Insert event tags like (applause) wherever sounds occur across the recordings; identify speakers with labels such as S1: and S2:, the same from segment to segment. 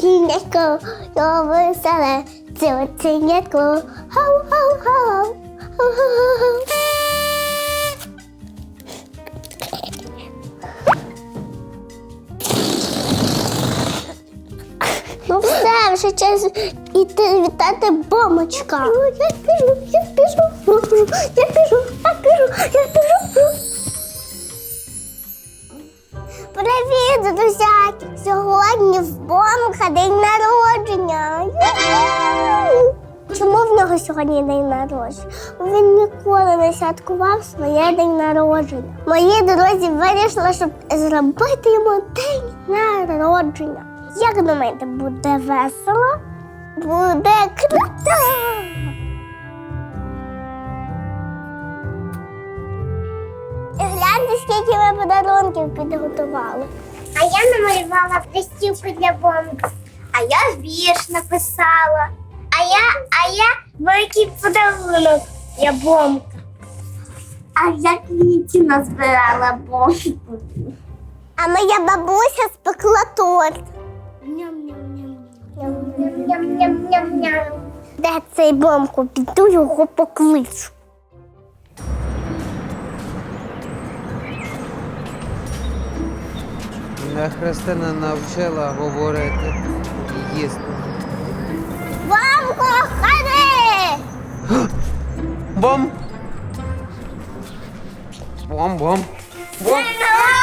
S1: Тінятко, я веселе, це оцінятко. Хау-хау-хау. Хау-хау-хау. Ну все, вже час іти вітати бомочка. Я біжу, я біжу, я біжу, я біжу, я біжу. Привіт, друзяки! Сьогодні в Бомка день народження. Чому в нього сьогодні день народження? Він ніколи не святкував своє день народження. Мої друзі вирішили, щоб зробити йому день народження. Як думаєте, буде весело? Буде круто! Скільки ми подарунків підготували.
S2: А я намалювала листівку для бомби. А я вірш написала. А я, а я великий подарунок для бомби. А я квіті назбирала бомбу.
S1: А моя бабуся спекла торт.
S2: Ням-ням-ням-ням-ням.
S1: Де цей бомку? Піду його покличу.
S3: Христина навчила говорити і їсти.
S1: Бомко, ходи!
S3: Бом! Бом, бом. Бом! Бом!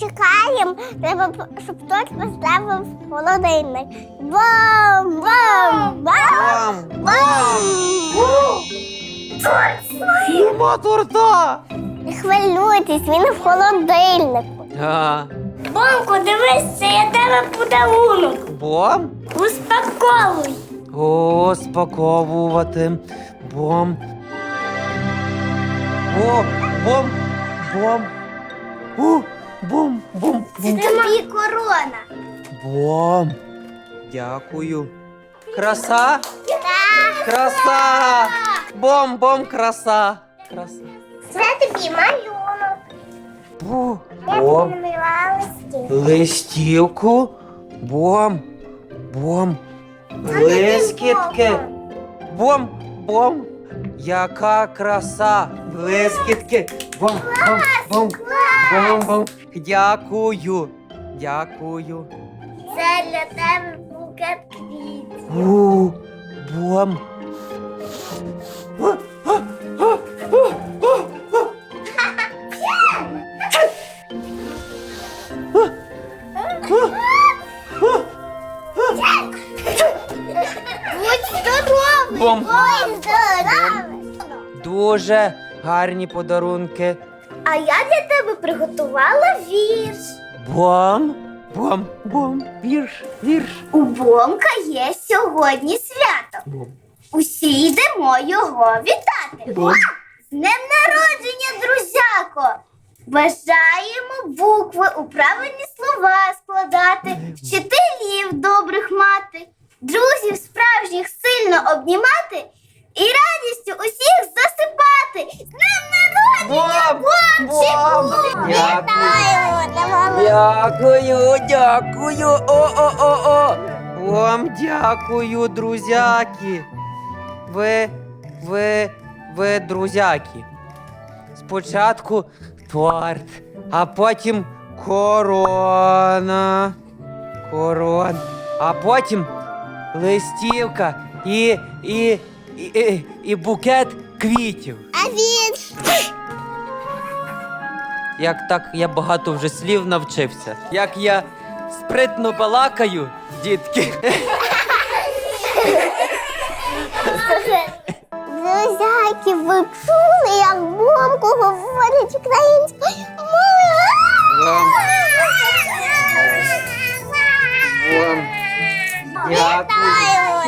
S1: Чекаємо, треба, щоб торт поставив холодильник. Бом! Бом! Бом!
S3: Бом! Бом! Нема торта!
S1: Не хвилюйтесь, він в холодильнику.
S3: А,
S2: Бомко, дивись, це я тебе подарунок.
S3: бом?
S2: Успокоюй.
S3: О, спаковувати. Бом. О, бом, бом. У, бом, бом, бом.
S2: Тобі корона.
S3: Бом. Дякую. Краса? Краса! Бом, бом, краса. Краса.
S2: Це тобі малюнок.
S3: Бу.
S2: Я
S3: Бом.
S2: намалювала листівку.
S3: Листівку. Бом. Бом. Блискітки. Бом, бом. Яка краса. Блискітки. Бом, бом, бом. Бом, бом. Дякую. Дякую.
S2: Це для тебе букет квітів.
S3: У, бом.
S2: Будь здоровий!
S3: Бом.
S2: Будь здоровий!
S3: Дуже гарні подарунки.
S2: А я для тебе приготувала вірш.
S3: Бом, бом, бом. Вірш, вірш.
S2: У Бомка є сьогодні свято.
S3: Бом.
S2: Усі йдемо його вітати.
S3: Бом.
S2: З днем народження, друзяко! Бажаємо букви у правильні слова складати, вчителів добрих мати, друзів справжніх сильно обнімати і радістю усіх засипати.
S3: Дякую.
S1: Дякую,
S3: дякую. О-о-о-о. Вам дякую, друзяки. Ви, ви, ви друзяки. Спочатку торт, а потім корона. Корон. А потім листівка і, і, і, і, і букет квітів.
S1: А він
S3: Як так я багато вже слів навчився. Як я спритно балакаю, дітки.
S1: Друзяки, ви чули, як бомку говорить українською мовою?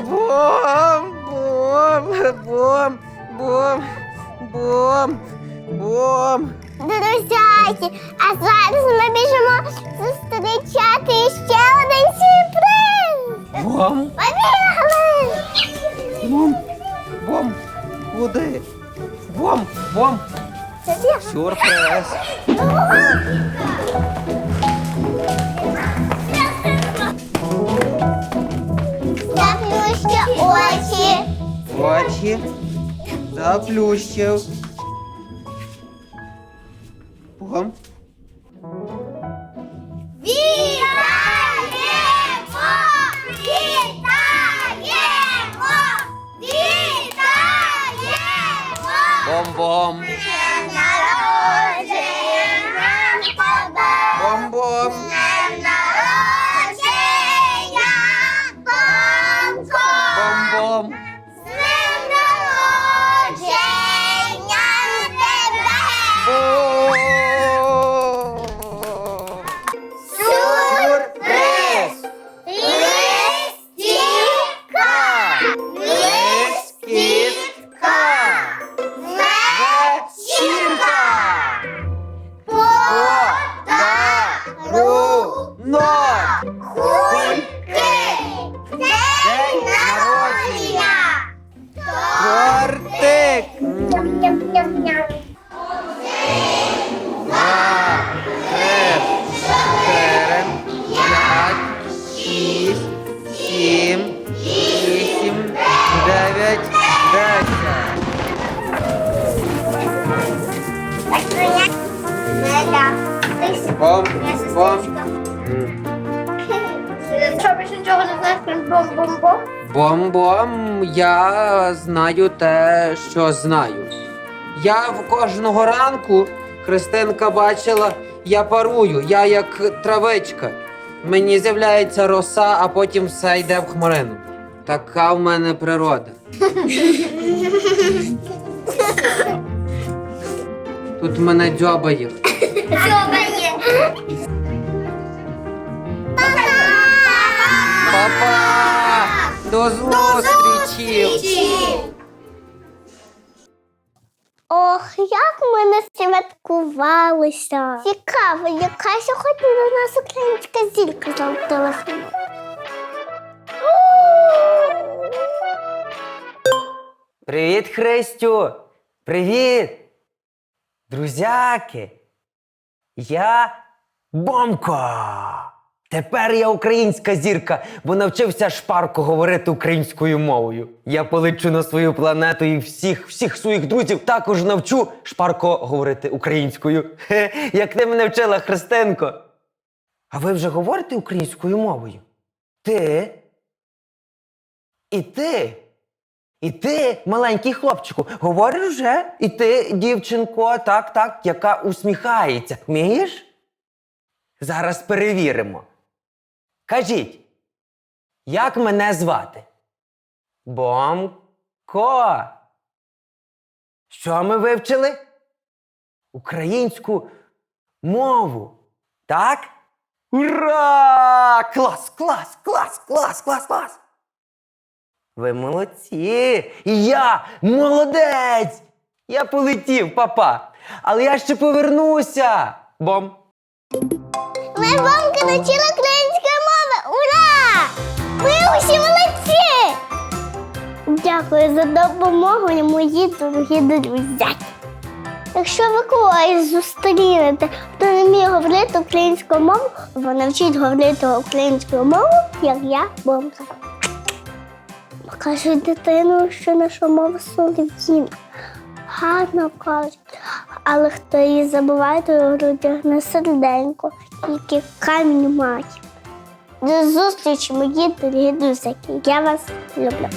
S3: Бом, бом, бом, бом, бом.
S1: Друзяки, а зараз ми біжимо зустрічати ще один сюрприз.
S3: Бом,
S1: Побігли!
S3: бом, бом. Куди?
S1: Це я.
S3: Сюрприз.
S1: Заплющу очі.
S3: Очі заплющив. Бом.
S2: Вітаємо! Вітаємо! Вітаємо!
S3: Бом-бом.
S2: Днем народження
S3: Вечірка! Подарунок!
S2: Кульки! День народження!
S3: Тортик!
S2: Ням-ням-ням-ням.
S3: Бом-бом, я знаю те, що знаю. Я в кожного ранку Христинка бачила, я парую, я як травичка. Мені з'являється роса, а потім все йде в хмарину. Така в мене природа. (laughs) Тут мене дзьобає.
S2: Дзьобає.
S3: До зустрічі!
S1: Ох, як ми не святкувалися. Цікаво, яка сьогодні до нас українська зірка зателефонувала.
S3: Привіт, Христю! Привіт! Друзяки! Я Бомко! Тепер я українська зірка, бо навчився шпарко говорити українською мовою. Я полечу на свою планету і всіх, всіх своїх друзів також навчу шпарко говорити українською. Хе, як ти мене вчила, Христинко. А ви вже говорите українською мовою? Ти? І ти? І ти, маленький хлопчику, говориш вже? І ти, дівчинко, так, так, яка усміхається. Вмієш? Зараз перевіримо. Кажіть, як мене звати? Бомко. Що ми вивчили? Українську мову. Так? Ура! Клас, клас, клас, клас, клас, клас! Ви молодці! І я молодець! Я полетів, папа! Але я ще повернуся! Бом!
S1: Ми бомки навчили за допомогу, мої дорогі друзі. Якщо ви когось зустрінете, хто не вміє говорити українською мовою, ви навчіть говорити українською мовою, як я бомка. Покажіть дитину, що наша мова солов'їна. Гарно кажуть. Але хто її забуває, то грудях не серденько, тільки камінь має. До зустрічі, мої дорогі друзі. Я вас люблю.